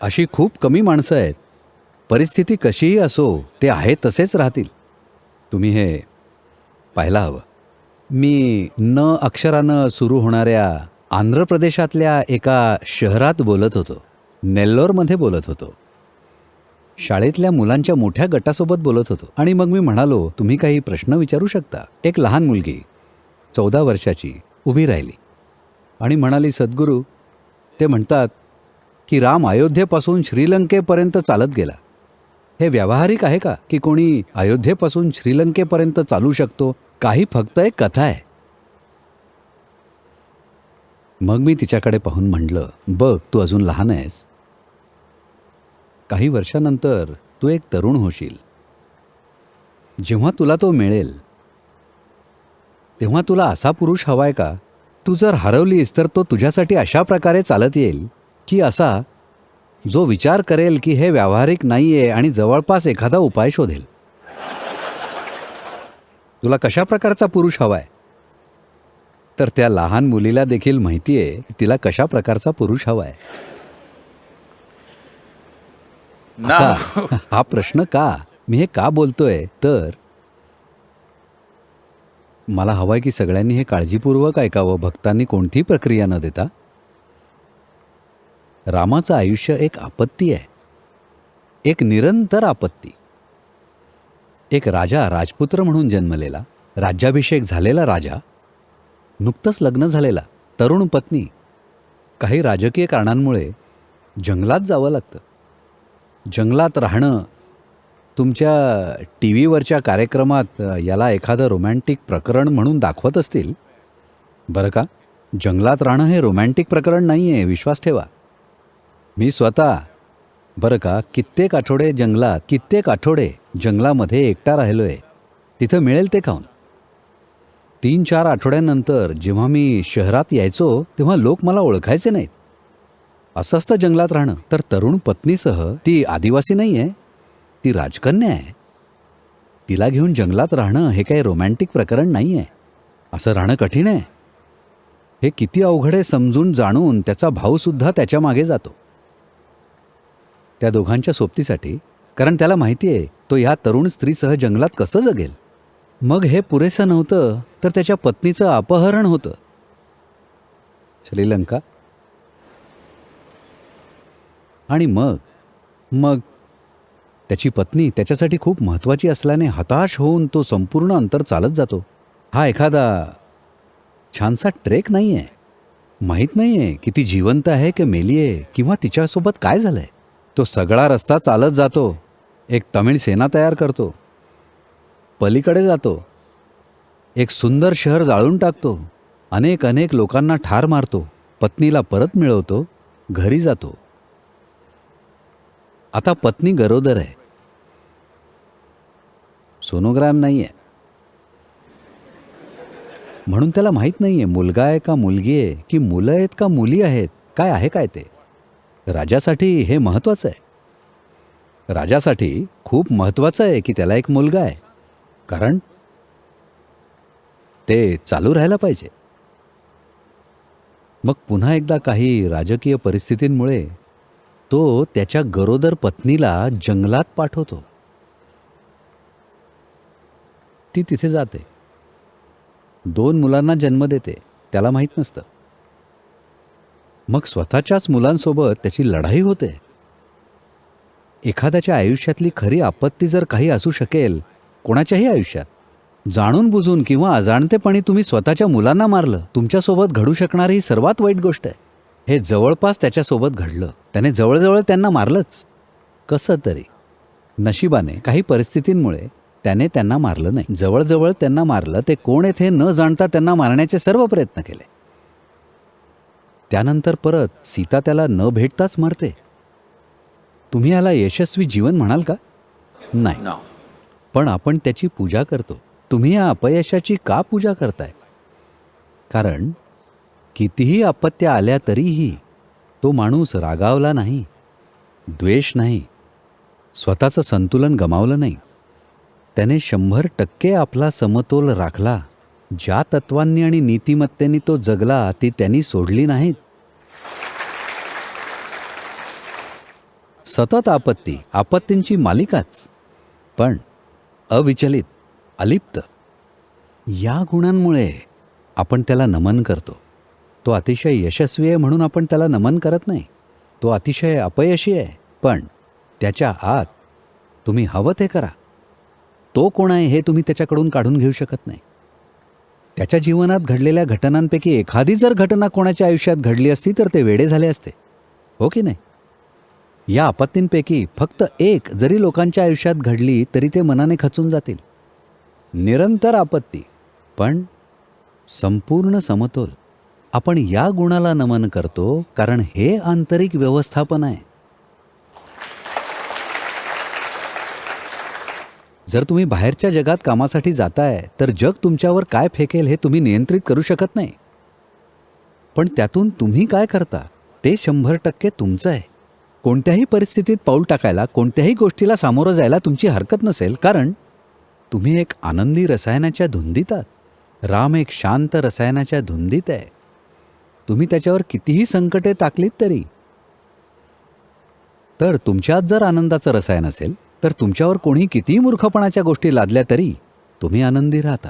अशी खूप कमी माणसं आहेत. परिस्थिती कशीही असो ते आहे तसेच राहतील. तुम्ही हे पाहायला हवं. मी न अक्षरानं सुरू होणाऱ्या आंध्र प्रदेशातल्या एका शहरात बोलत होतो. नेल्लोरमध्ये बोलत होतो. शाळेतल्या मुलांच्या मोठ्या गटासोबत बोलत होतो. आणि मग मी म्हणालो तुम्ही काही प्रश्न विचारू शकता? एक लहान मुलगी चौदा वर्षाची उभी राहिली. आणि म्हणाली सद्गुरू ते म्हणतात की राम अयोध्येपासून श्रीलंकेपर्यंत चालत गेला. हे व्यावहारिक आहे का की कोणी अयोध्येपासून श्रीलंकेपर्यंत चालू शकतो? काही फक्त एक कथा आहे. मग मी तिच्याकडे पाहून म्हटलं बघ तू अजून लहान आहेस. काही वर्षानंतर तू एक तरुण होशील. जेव्हा तुला तो मिळेल तेव्हा तुला असा पुरुष हवाय का? तू जर हरवलीस तर तो तुझ्यासाठी अशा प्रकारे चालत येईल. की असा जो विचार करेल की हे व्यावहारिक नाहीये आणि जवळपास एखादा उपाय शोधेल. तुला कशा प्रकारचा पुरुष हवाय? तर त्या लहान मुलीला देखील माहिती आहे तिला कशा प्रकारचा पुरुष हवाय. हा प्रश्न का? मी हे का बोलतोय? तर मला हवाय की सगळ्यांनी हे काळजीपूर्वक ऐकावं भक्तांनी कोणतीही प्रक्रिया न देता. रामाचं आयुष्य एक आपत्ती आहे. एक निरंतर आपत्ती. एक राजा राजपुत्र म्हणून जन्मलेला राज्याभिषेक झालेला राजा नुकतंच लग्न झालेला तरुण पत्नी काही राजकीय कारणांमुळे जंगलात जावं लागतं. जंगलात राहणं तुमच्या टी व्हीवरच्या कार्यक्रमात याला एखादं रोमॅन्टिक प्रकरण म्हणून दाखवत असतील? बरं का? जंगलात राहणं हे रोमॅन्टिक प्रकरण नाही आहे विश्वास ठेवा. मी स्वतः. बरं का कित्येक आठवडे जंगलात कित्येक आठवडे जंगलामध्ये एकटा राहिलो आहे तिथं मिळेल ते खाऊन? तीन चार आठवड्यानंतर जेव्हा मी शहरात यायचो तेव्हा लोक मला ओळखायचे नाहीत. असं असतं जंगलात राहणं तर तरुण पत्नीसह ती आदिवासी नाही आहे ती राजकन्या आहे. तिला घेऊन जंगलात राहणं हे काही रोमॅन्टिक प्रकरण नाही आहे असं राहणं कठीण आहे. हे किती अवघड आहे समजून जाणून त्याचा भाऊसुद्धा त्याच्यामागे जातो. त्या दोघांच्या सोबतीसाठी कारण त्याला माहिती आहे तो ह्या तरुण स्त्रीसह जंगलात कसं जगेल. मग हे पुरेसं नव्हतं तर त्याच्या पत्नीचं अपहरण होतं. श्रीलंका. आणि मग मग त्याची पत्नी त्याच्यासाठी खूप महत्त्वाची असल्याने हताश होऊन तो संपूर्ण अंतर चालत जातो. हा एखादा छानसा ट्रेक नाही आहे माहीत नाही आहे की ती जिवंत आहे की मेली आहे किंवा तिच्यासोबत काय झालं आहे तो सगळा रस्ता चालत जातो. एक तमिळ सेना तयार करतो. पलीकडे जातो. एक सुंदर शहर जाळून टाकतो. अनेक अनेक लोकांना ठार मारतो. पत्नीला परत मिळवतो. घरी जातो. आता पत्नी गरोदर आहे. सोनोग्राम नाही आहे म्हणून त्याला माहीत नाही आहे मुलगा आहे का मुलगी आहे की मुलं आहेत का मुली आहेत काय आहे काय ते? राजासाठी हे महत्त्वाचं आहे. राजासाठी खूप महत्त्वाचं आहे की त्याला एक मुलगा आहे. कारण ते चालू राहायला पाहिजे. मग पुन्हा एकदा काही राजकीय परिस्थितींमुळे तो त्याच्या गरोदर पत्नीला जंगलात पाठवतो. ती तिथे जाते. दोन मुलांना जन्म देते. त्याला माहीत नसतं. मग स्वतःच्याच मुलांसोबत त्याची लढाई होते. एखाद्याच्या आयुष्यातली खरी आपत्ती जर काही असू शकेल कोणाच्याही आयुष्यात जाणून बुजून किंवा अजाणतेपणी तुम्ही स्वतःच्या मुलांना मारलं तुमच्यासोबत घडू शकणारी ही सर्वात वाईट गोष्ट आहे. हे जवळपास त्याच्यासोबत घडलं त्याने जवळजवळ त्यांना मारलंच. कसं तरी. नशिबाने काही परिस्थितींमुळे त्याने त्यांना मारलं नाही. जवळजवळ त्यांना मारलं ते कोण येथे न जाणता त्यांना मारण्याचे सर्व प्रयत्न केले. त्यानंतर परत सीता त्याला न भेटताच मरते. तुम्ही याला यशस्वी जीवन म्हणाल का? नाही. No. पण आपण त्याची पूजा करतो. तुम्ही या अपयशाची का पूजा करताय? कारण कितीही अपत्या आल्या तरीही तो माणूस रागावला नाही द्वेष नाही स्वतःचं संतुलन गमावलं नाही. त्याने शंभर टक्के आपला समतोल राखला. ज्या तत्वांनी आणि नीतिमत्तेने तो जगला ती त्यांनी सोडली नाहीत. सतत आपत्ती आपत्तींची मालिकाच. पण अविचलित अलिप्त. या गुणांमुळे आपण त्याला नमन करतो. तो अतिशय यशस्वी आहे म्हणून आपण त्याला नमन करत नाही. तो अतिशय अपयशी आहे. पण त्याच्या आत तुम्ही हवं ते करा. तो कोण आहे हे तुम्ही त्याच्याकडून काढून घेऊ शकत नाही. त्याच्या जीवनात घडलेल्या घटनांपैकी एखादी जर घटना कोणाच्या आयुष्यात घडली असती तर ते वेडे झाले असते. हो की नाही? या आपत्तींपैकी फक्त एक जरी लोकांच्या आयुष्यात घडली तरी ते मनाने खचून जातील. निरंतर आपत्ती पण संपूर्ण समतोल. आपण या गुणाला नमन करतो कारण हे आंतरिक व्यवस्थापन आहे. जर तुम्ही बाहेरच्या जगात कामासाठी जाताय तर जग तुमच्यावर काय फेकेल हे तुम्ही नियंत्रित करू शकत नाही. पण त्यातून तुम्ही काय करता ते शंभर टक्के तुमचं आहे. कोणत्याही परिस्थितीत पाऊल टाकायला कोणत्याही गोष्टीला सामोरं जायला तुमची हरकत नसेल कारण तुम्ही एक आनंदी रसायनाच्या धुंदीत आहात. राम एक शांत रसायनाच्या धुंदीत आहे. तुम्ही त्याच्यावर कितीही संकटे टाकलीत तरी. तर तुमच्यात जर आनंदाचं रसायन असेल तर तुमच्यावर कोणी कितीही मूर्खपणाच्या गोष्टी लादल्या तरी तुम्ही आनंदी राहता.